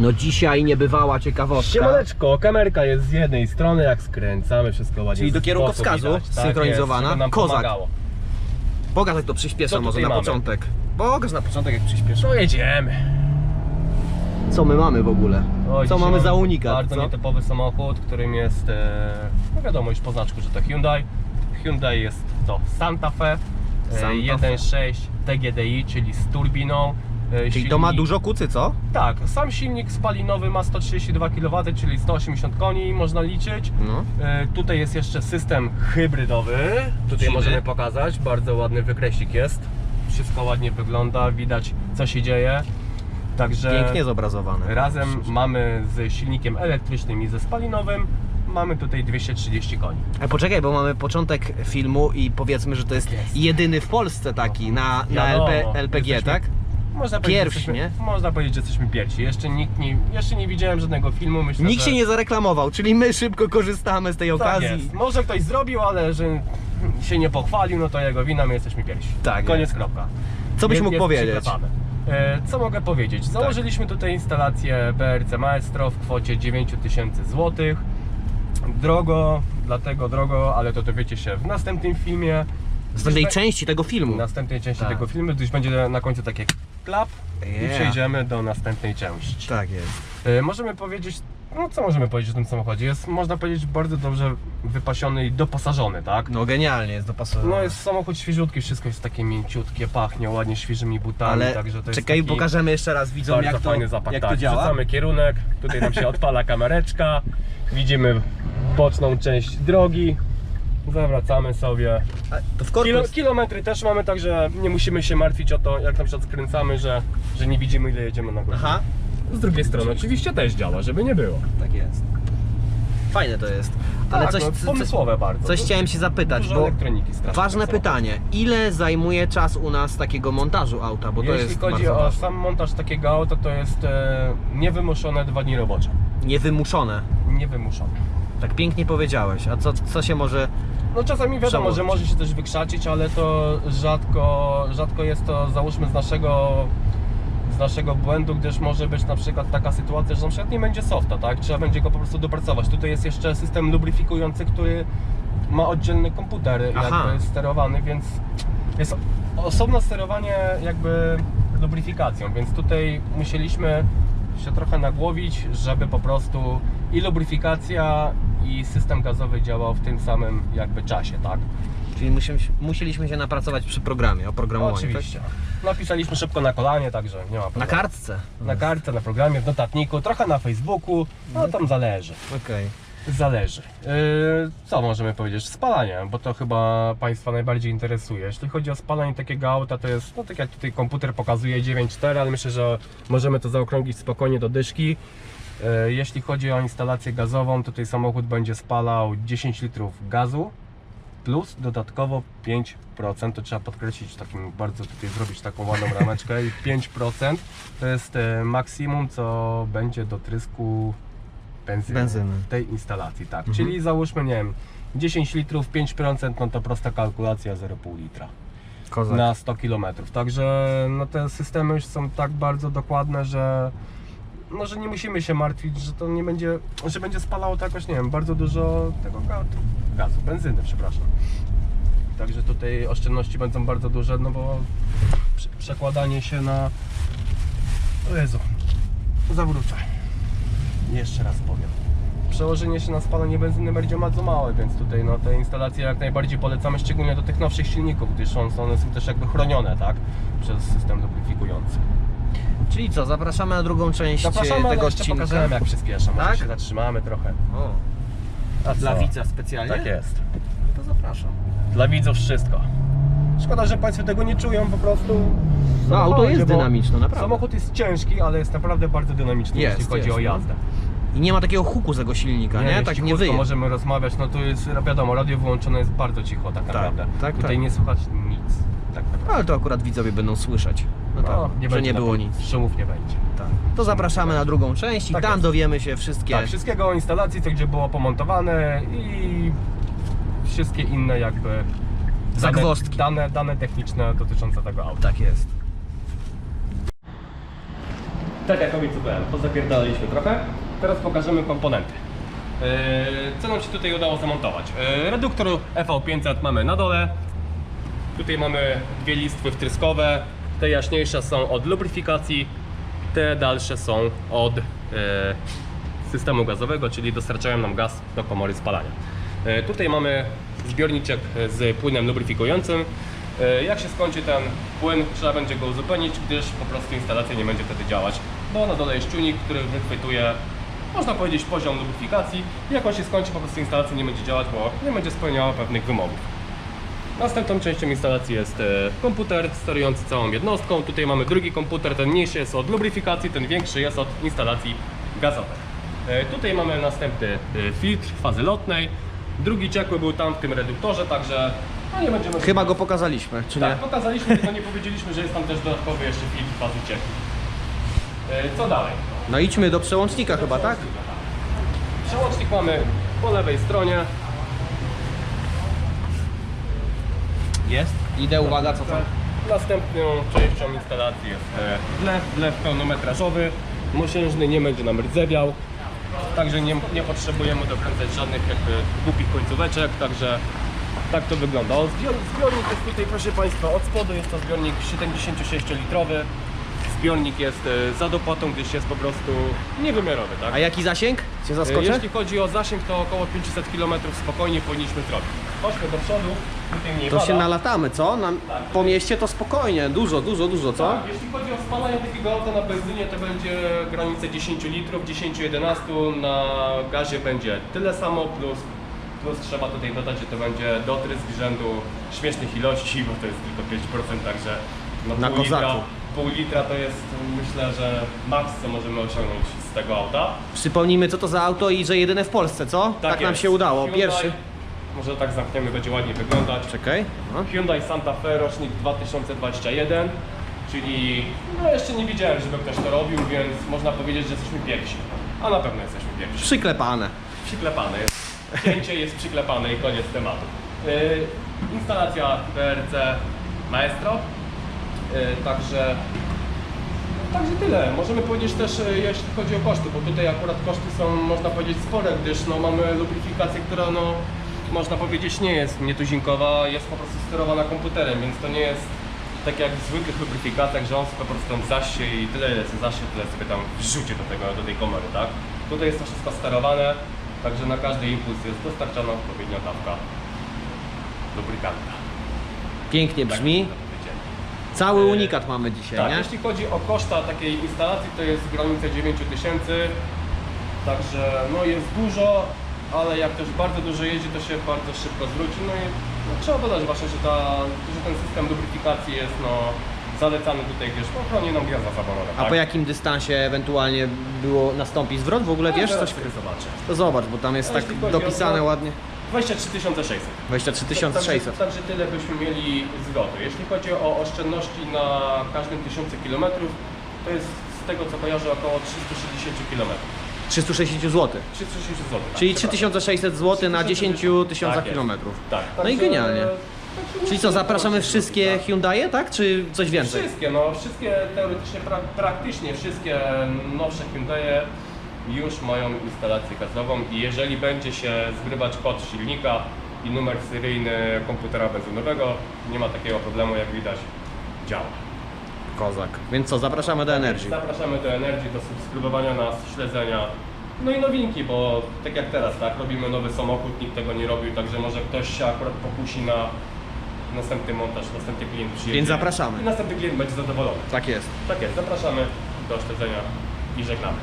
No dzisiaj niebywała ciekawostka. Siemaneczko, kamerka jest z jednej strony, jak skręcamy, wszystko ładnie Czyli do kierunkowskazu. Tak synchronizowana. nam Kozak. Pokaż jak to przyspiesza Co może tutaj na mamy? początek. Pokaż na początek jak przyspiesza. No jedziemy. Co my mamy w ogóle? Oj, Co dzisiaj mamy za unikat? Bardzo co? nietypowy samochód, którym jest, e, no wiadomo już po znaczku, że to Hyundai. Hyundai jest to Santa Fe, Santa e, 1.6 TGDI, czyli z turbiną. E, Czyli to ma silnik- dużo kucy, co? Tak, sam silnik spalinowy ma 132 kW, czyli 180 koni można liczyć. No. E, Tutaj jest jeszcze system hybrydowy. Tutaj możemy pokazać. Bardzo ładny wykresik jest. Wszystko ładnie wygląda, widać co się dzieje. Także Pięknie zobrazowane. razem mamy z silnikiem elektrycznym i ze spalinowym. Mamy tutaj 230 koni. E, poczekaj, bo mamy początek filmu i powiedzmy, że to jest, jest. jedyny w Polsce taki na, na Wiadomo, LP, LPG, jesteśmy tak? Można powiedzieć, Pierwsi, że jesteśmy, nie? Można powiedzieć, że jesteśmy pierwsi. Jeszcze nikt nie, jeszcze nie widziałem żadnego filmu. Myślę, Nikt że... się nie zareklamował, czyli my szybko korzystamy z tej Tak okazji. jest. Może ktoś zrobił, ale że się nie pochwalił, no to jego wina, my jesteśmy pierwsi. Tak Koniec, kropka. Co byś Jest- mógł jest powiedzieć? przyklepane. E, Co mogę powiedzieć? Założyliśmy tutaj instalację BRC Maestro w kwocie 9000 zł. Drogo, dlatego drogo, ale to dowiecie się w następnym filmie. Z tej części tego filmu. następnej części Tak. tego filmu, gdyż będzie na końcu takie klap i Yeah. przejdziemy do następnej części. Tak jest. E, Możemy powiedzieć, no co możemy powiedzieć o tym samochodzie? Jest, można powiedzieć, bardzo dobrze wypasiony i doposażony, tak? No genialnie jest dopasowane. No jest samochód świeżutki, wszystko jest takie mięciutkie, pachnie ładnie świeżymi butami, Ale także to jest czekaj, taki pokażemy jeszcze raz widzom bardzo jak to, fajny zapach. jak tak, to działa. Wrzucamy kierunek, tutaj nam się odpala kamereczka, widzimy boczną część drogi, zawracamy sobie. A, To w korpus. Kilo, kilometry też mamy, także nie musimy się martwić o to, jak na przykład skręcamy, że, że nie widzimy ile jedziemy na godzinę. Aha, Z drugiej strony oczywiście też działa, żeby nie było. tak jest. Fajne to jest. Ale tak, coś, no, co- pomysłowe bardzo. coś chciałem się zapytać, Dużo bo elektroniki strasznie ważne pytanie. Ile zajmuje czas u nas takiego montażu auta? Bo to Jeśli jest chodzi bardzo o ważne. sam montaż takiego auta, to jest e, niewymuszone dwa dni robocze. Niewymuszone. Niewymuszone. Tak pięknie powiedziałeś. A co, co się może... No czasami wiadomo, Przełożyć. że może się też wykrzacić, ale to rzadko, rzadko jest to załóżmy z naszego z naszego błędu, gdyż może być na przykład taka sytuacja, że na przykład nie będzie softa, tak? Trzeba będzie go po prostu dopracować. Tutaj jest jeszcze system lubryfikujący, który ma oddzielny komputer Aha. jakby sterowany, więc jest osobne sterowanie jakby lubryfikacją, więc tutaj musieliśmy się trochę nagłowić, żeby po prostu i lubryfikacja i system gazowy działał w tym samym jakby czasie, tak? Czyli musimy, musieliśmy się napracować przy programie, oprogramowaniu, Oczywiście. Napisaliśmy szybko na kolanie, także nie ma tak? problemu. Na kartce. Na kartce, na programie, w notatniku, trochę na Facebooku, no tam zależy. Okej. Zależy. Yy, co możemy powiedzieć? Spalanie, bo to chyba Państwa najbardziej interesuje. Jeśli chodzi o spalanie takiego auta, to jest, no tak jak tutaj komputer pokazuje 9.4, ale myślę, że możemy to zaokrąglić spokojnie do dyszki. Yy, jeśli chodzi o instalację gazową, tutaj samochód będzie spalał 10 litrów gazu plus dodatkowo 5%, to trzeba podkreślić takim bardzo tutaj zrobić taką ładną rameczkę i 5% to jest e, maksimum co będzie do trysku benzyny, Benzyny. tej instalacji, tak. Mhm. Czyli załóżmy, nie wiem, 10 litrów, 5% no to prosta kalkulacja 0,5 litra Kozak. na 100 km. Także no, te systemy już są tak bardzo dokładne, że no, że nie musimy się martwić, że to nie będzie, że będzie spalało to jakoś, nie wiem, bardzo dużo tego gazu, gazu benzyny, przepraszam. Także tutaj oszczędności będą bardzo duże, no bo prze- przekładanie się na... O Jezu, zawrócę. Jeszcze raz powiem. Przełożenie się na spalanie benzyny będzie bardzo małe, więc tutaj no, te instalacje jak najbardziej polecamy, szczególnie do tych nowszych silników, gdyż on- one są też jakby chronione, tak? Przez system lubryfikujący. Czyli co, zapraszamy na drugą część Zapraszamy, e, ale tego jeszcze odcinka. pokażemy jak przyspiesza, może Tak? się zatrzymamy trochę. O, A dla co? widza specjalnie? Tak jest. To zapraszam. Dla widzów wszystko. Szkoda, że Państwo tego nie czują po prostu. w No, auto samochodzie, jest bo dynamiczne, naprawdę. Samochód jest ciężki, ale jest naprawdę bardzo dynamiczny, Jest, jeśli chodzi jest, o no. jazdę. I nie ma takiego huku z tego silnika, nie? Tak nie wyje. możemy rozmawiać, no tu jest, wiadomo, radio wyłączone jest bardzo cicho tak naprawdę. tak, Tutaj tak. nie słychać nic. Tak naprawdę. Ale to akurat widzowie będą słyszeć. No tak, No, że będzie nie na było pewno. nic. Szumów nie będzie. Tak. To zapraszamy na drugą część i Tak tam jest. dowiemy się wszystkie. Tak, wszystkiego o instalacji, co gdzie było pomontowane i wszystkie inne jakby Zagwozdki. dane, dane techniczne dotyczące tego auta. Tak jest. tak jak obiecywałem, pozapierdalaliśmy trochę. Teraz pokażemy komponenty. Yy, Co nam się tutaj udało zamontować? Yy, Reduktor EV500 mamy na dole. Tutaj mamy dwie listwy wtryskowe. Te jaśniejsze są od lubryfikacji, te dalsze są od e, systemu gazowego, czyli dostarczają nam gaz do komory spalania. E, tutaj mamy zbiorniczek z płynem lubryfikującym. E, jak się skończy ten płyn, trzeba będzie go uzupełnić, gdyż po prostu instalacja nie będzie wtedy działać, bo na dole jest czujnik, który wychwytuje można powiedzieć poziom lubryfikacji. Jak on się skończy, po prostu instalacja nie będzie działać, bo nie będzie spełniała pewnych wymogów. Następną częścią instalacji jest e, komputer sterujący całą jednostką. Tutaj mamy drugi komputer, ten mniejszy jest od lubryfikacji, ten większy jest od instalacji gazowej. Tutaj mamy następny filtr fazy lotnej. Drugi ciekły był tam w tym reduktorze, także no nie będziemy... Chyba go pokazaliśmy, czy nie? Tak, pokazaliśmy, tylko nie powiedzieliśmy, że jest tam też dodatkowy jeszcze filtr fazy ciekłej. E, Co dalej? No idźmy do przełącznika chyba, tak? Przełącznik mamy po lewej stronie. Jest. Idę, uwaga, co tam? Następną częścią instalacji jest e, wlew, wlew pełnometrażowy, mosiężny, nie będzie nam rdzewiał, także nie, nie potrzebujemy dokręcać żadnych jakby głupich końcóweczek, także tak to wygląda. O, zbior- Zbiornik jest tutaj, proszę Państwa, od spodu jest to zbiornik 76-litrowy. Zbiornik jest e, za dopłatą, gdyż jest po prostu niewymiarowy, tak? A jaki zasięg? Cię E, zaskoczę? Jeśli chodzi o zasięg, to około 500 km spokojnie powinniśmy zrobić. Chodźmy do przodu, tutaj mniej To się nalatamy, co? Na, po mieście to spokojnie, dużo, dużo, dużo, co? Tak, jeśli chodzi o spalanie takiego auta na benzynie, to będzie granica 10 litrów, 10-11, na gazie będzie tyle samo, plus, plus trzeba tutaj dodać, że to będzie dotrysk rzędu śmiesznych ilości, bo to jest tylko 5%, także no Na pół, litra, kozaku. Pół litra to jest myślę, że maks co możemy osiągnąć z tego auta. Przypomnijmy co to za auto i że jedyne w Polsce, co? Tak, nam jest. się udało. Hyundai- Pierwszy. Może tak zamkniemy, będzie ładnie wyglądać. Czekaj. No. Hyundai Santa Fe rocznik 2021, czyli no jeszcze nie widziałem, żeby ktoś to robił, więc można powiedzieć, że jesteśmy pierwsi. A na pewno jesteśmy pierwsi. Przyklepane. Przyklepane jest. Cięcie jest przyklepane i koniec tematu. Yy, instalacja BRC Maestro. Yy, także Także tyle. Możemy powiedzieć też, e, jeśli chodzi o koszty, bo tutaj akurat koszty są, można powiedzieć, spore, gdyż no, mamy lubryfikację, która no, można powiedzieć nie jest nietuzinkowa, jest po prostu sterowana komputerem, więc to nie jest tak jak w zwykłych lubryfikacjach, że on sobie po prostu zasie i tyle ile sobie zasie, tyle sobie tam wrzuci do, tego, do tej komory, tak? Tutaj jest to wszystko sterowane, także na każdy impuls jest dostarczana odpowiednia dawka lubrykanta. Pięknie Tak brzmi. Cały unikat mamy dzisiaj, Tak, nie? jeśli chodzi o koszta takiej instalacji, to jest granica 9000 tysięcy, także no jest dużo, ale jak też bardzo dużo jeździ, to się bardzo szybko zwróci. No i no, trzeba dodać właśnie, że, ta, że ten system lubryfikacji jest no, zalecany tutaj, wiesz, po ochronie nam gwiazda zaworowa. A po jakim dystansie ewentualnie było nastąpi zwrot? W ogóle wiesz coś? zobaczę. To zobacz, bo tam jest No, tak jeśli chodzi o dopisane ładnie. 23 600. 23 600. Także, także tyle byśmy mieli zwrotu. Jeśli chodzi o oszczędności na każdym tysiącu kilometrów, to jest z tego co kojarzę około 360 kilometrów. 360 zł. 360 zł. Tak, Czyli przepraszam. 3600 zł na 10 tysiącach Tak kilometrów. Tak. No i genialnie. Czyli co, zapraszamy wszystkie tak. Hyundaie, tak? Czy coś więcej? Wszystkie, no wszystkie teoretycznie, pra, praktycznie wszystkie nowsze Hyundaie już mają instalację gazową i jeżeli będzie się zgrywać kod silnika i numer seryjny komputera benzynowego, nie ma takiego problemu jak widać, działa. Kozak. Więc co, zapraszamy do Energy. Zapraszamy do Energii, do subskrybowania nas, śledzenia. No i nowinki, bo tak jak teraz, tak, robimy nowy samochód, nikt tego nie robił, także może ktoś się akurat pokusi na następny montaż, następny klient przyjedzie. Więc zapraszamy. I następny klient będzie zadowolony. Tak jest. Tak jest, zapraszamy do śledzenia i żegnamy.